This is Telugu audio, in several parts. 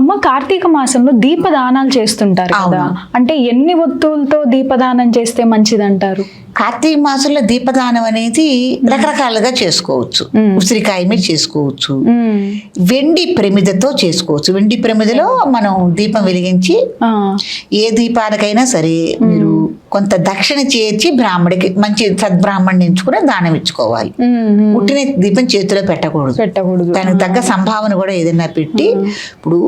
అమ్మ కార్తీక మాసంలో దీపదానాలు చేస్తుంటారు కదా. అంటే ఎన్ని ఒత్తులతో దీపదానం చేస్తే మంచిదంటారు? కార్తీక మాసంలో దీపదానం అనేది రకరకాలుగా చేసుకోవచ్చు. ఉసిరికాయ మీద చేసుకోవచ్చు. వెండి ప్రమిదతో చేసుకోవచ్చు. వెండి ప్రమిదలో మనం దీపం వెలిగించి ఏ దీపానికైనా సరే మీరు కొంత దక్షిణ చేర్చి బ్రాహ్మడికి మంచి సద్బ్రాహ్మణ్ణి ఎంచుకుని దానం ఇచ్చుకోవాలి. పుట్టిన దీపం చేతిలో పెట్టకూడదు. పెట్టకూడదు. దానికి తగ్గ సంభావన కూడా ఏదైనా పెట్టి ఇప్పుడు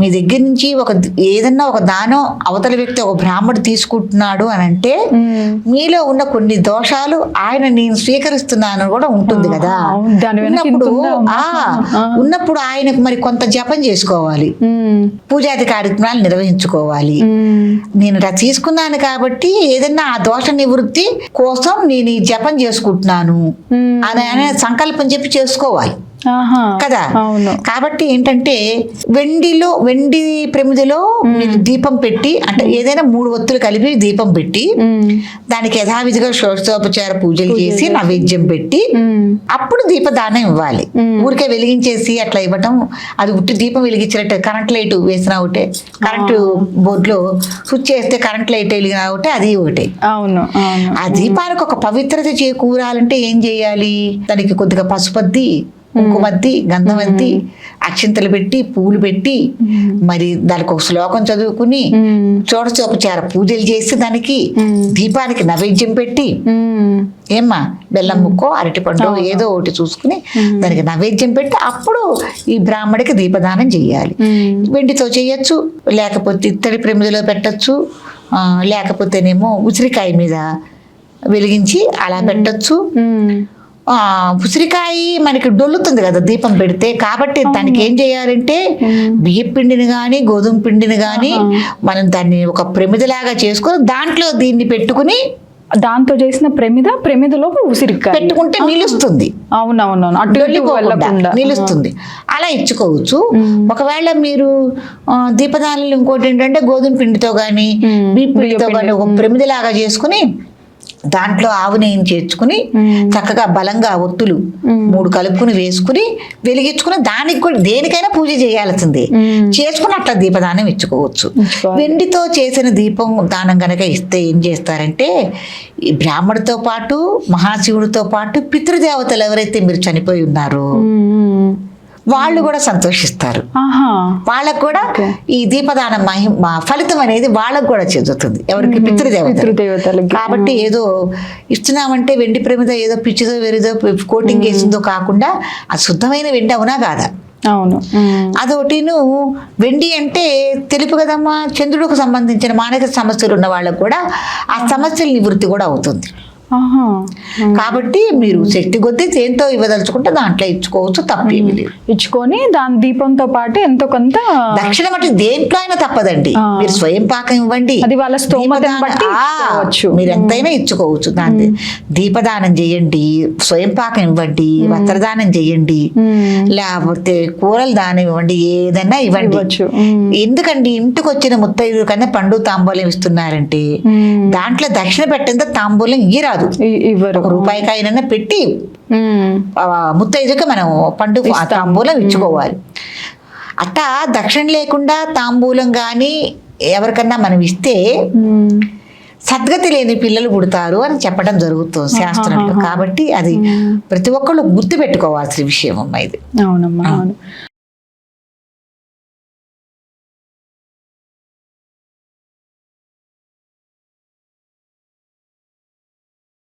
మీ దగ్గర నుంచి ఒక ఏదన్నా ఒక దానం అవతల వ్యక్తి ఒక బ్రాహ్మడు తీసుకుంటున్నాడు అని అంటే మ్మ్. మీలో ఉన్న కొన్ని దోషాలు ఆయన నేను స్వీకరిస్తున్నాను కూడా ఉంటుంది కదా ఉన్నప్పుడు? ఆ ఉన్నప్పుడు ఆయనకు మరి కొంత జపం చేసుకోవాలి. పూజాది కార్యక్రమాలు నిర్వహించుకోవాలి. నేను తీసుకున్నాను కాబట్టి ఏదన్నా ఆ దోష నివృత్తి కోసం నేను ఈ జపం చేసుకుంటున్నాను. అని సంకల్పం చెప్పి చేసుకోవాలి కదా? అవును. కాబట్టి ఏంటంటే వెండిలో వెండి ప్రమిదిలో మీరు దీపం పెట్టి అంటే ఏదైనా మూడు ఒత్తులు కలిపి దీపం పెట్టి. దానికి యథావిధిగా షోడశోపచార పూజలు చేసి నైవేద్యం పెట్టి. అప్పుడు దీపదానం ఇవ్వాలి. ఊరికే వెలిగించేసి అట్లా ఇవ్వటం అది ఉట్టి దీపం వెలిగించినట్టు కరెంట్ లైట్ వేసినా ఒకటే. కరెంటు బోర్డులో స్విచ్ చేస్తే కరెంట్ లైట్ వెలిగినా ఒకటే అది ఒకటే. అవును అవును. ఆ దీపానికి ఒక పవిత్రత చేకూరాలంటే ఏం చేయాలి? దానికి కొద్దిగా పసుపద్ది కుంకుమద్ది గంధమద్ది అక్షింతలు పెట్టి పూలు పెట్టి మరి దానికి ఒక శ్లోకం చదువుకుని. చూడచోపచార పూజలు చేసి దానికి దీపానికి నైవేద్యం పెట్టి మ్మ్. ఏమ్మా బెల్లం ముక్కో అరటిపండు ఏదో ఒకటి చూసుకుని దానికి నైవేద్యం పెట్టి అప్పుడు ఈ బ్రాహ్మడికి దీపదానం చేయాలి. వెండితో చేయొచ్చు లేకపోతే ఇత్తడి ప్రమిదిలో పెట్టచ్చు లేకపోతేనేమో ఉసిరికాయ మీద వెలిగించి అలా పెట్టచ్చు. ఉసిరికాయ మనకి డొల్లుతుంది కదా దీపం పెడితే. కాబట్టి దానికి ఏం చేయాలంటే బియ్య పిండిని కానీ గోధుమ పిండిని కానీ మనం దాన్ని ఒక ప్రమిదలాగా చేసుకొని దాంట్లో దీన్ని పెట్టుకుని దాంతో చేసిన ప్రమిద ప్రమిదలో ఉసిరికాయ. పెట్టుకుంటే నిలుస్తుంది. అవునవునవును. వెళ్ళకుండా. నిలుస్తుంది. అలా ఇచ్చుకోవచ్చు. ఒకవేళ మీరు దీపదానాలు ఇంకోటి ఏంటంటే గోధుమ పిండితో కానీ. బియ్య పిండితో కానీ ఒక ప్రమిదిలాగా చేసుకుని దాంట్లో ఆవు నెయ్యిని చేర్చుకుని చక్కగా బలంగా ఒత్తులు మూడు కలుపుకుని వేసుకుని వెలిగించుకుని దానికి కూడా దేనికైనా పూజ చేయాల్సిందే. చేసుకుని అట్లా దీపదానం ఇచ్చుకోవచ్చు. వెండితో చేసిన దీపం దానం కనుక ఇస్తే ఏం చేస్తారంటే ఈ బ్రాహ్మడితో పాటు మహాశివుడితో పాటు పితృదేవతలు ఎవరైతే మీరు చనిపోయి ఉన్నారో. వాళ్ళు కూడా సంతోషిస్తారు. వాళ్ళకు కూడా ఈ దీపదాన మహిమ ఫలితం అనేది వాళ్ళకు కూడా చెందుతుంది. ఎవరికి పితృదేవత కాబట్టి ఏదో ఇస్తున్నామంటే వెండి ప్రమిద ఏదో పిచ్చిదో వెరిదో కోటింగ్ వేసిందో కాకుండా అది శుద్ధమైన వెండి అవునా కాదా? అవును. అదొకటిను వెండి అంటే తెలుపు కదమ్మా చంద్రుడికి సంబంధించిన మానసిక సమస్యలు ఉన్న వాళ్ళకు కూడా ఆ సమస్యల నివృత్తి కూడా అవుతుంది. కాబట్టి మీరు శక్తి కొద్దీ దేంతో ఇవ్వదలుచుకుంటే దాంట్లో ఇచ్చుకోవచ్చు తప్పేమి లేదు. ఇచ్చుకొని దాని దీపంతో పాటు ఎంతో కొంత దక్షిణ మట్టి దేంట్లో అయినా తప్పదండి. మీరు స్వయం పాకం ఇవ్వండి. అది వాళ్ళ. మీరు ఎంతైనా ఇచ్చుకోవచ్చు దాన్ని దీపదానం చేయండి స్వయం పాకం ఇవ్వండి వస్త్రదానం చేయండి. లేకపోతే కూరల దానం ఇవ్వండి ఏదైనా ఇవ్వండి. ఎందుకండి ఇంటికి వచ్చిన ముత్తైదు కన్నా పండు తాంబూలం ఇస్తున్నారంటే. దాంట్లో దక్షిణ పెట్టిందో తాంబూలం ఇయ్యరాదు. ఇవ్వరు. ఒక రూపాయికైనా పెట్టి ముత్తైదుకి మనం పండు ఆ తాంబూలం ఇచ్చుకోవాలి. అట్టా దక్షిణ లేకుండా తాంబూలం కానీ ఎవరికన్నా మనం ఇస్తే. సద్గతి లేని పిల్లలు పుడతారు అని చెప్పడం జరుగుతుంది శాస్త్రంలో. కాబట్టి అది ప్రతి ఒక్కళ్ళు గుర్తు పెట్టుకోవాల్సిన విషయం అమ్మ ఇది. అవునమ్మా అవును.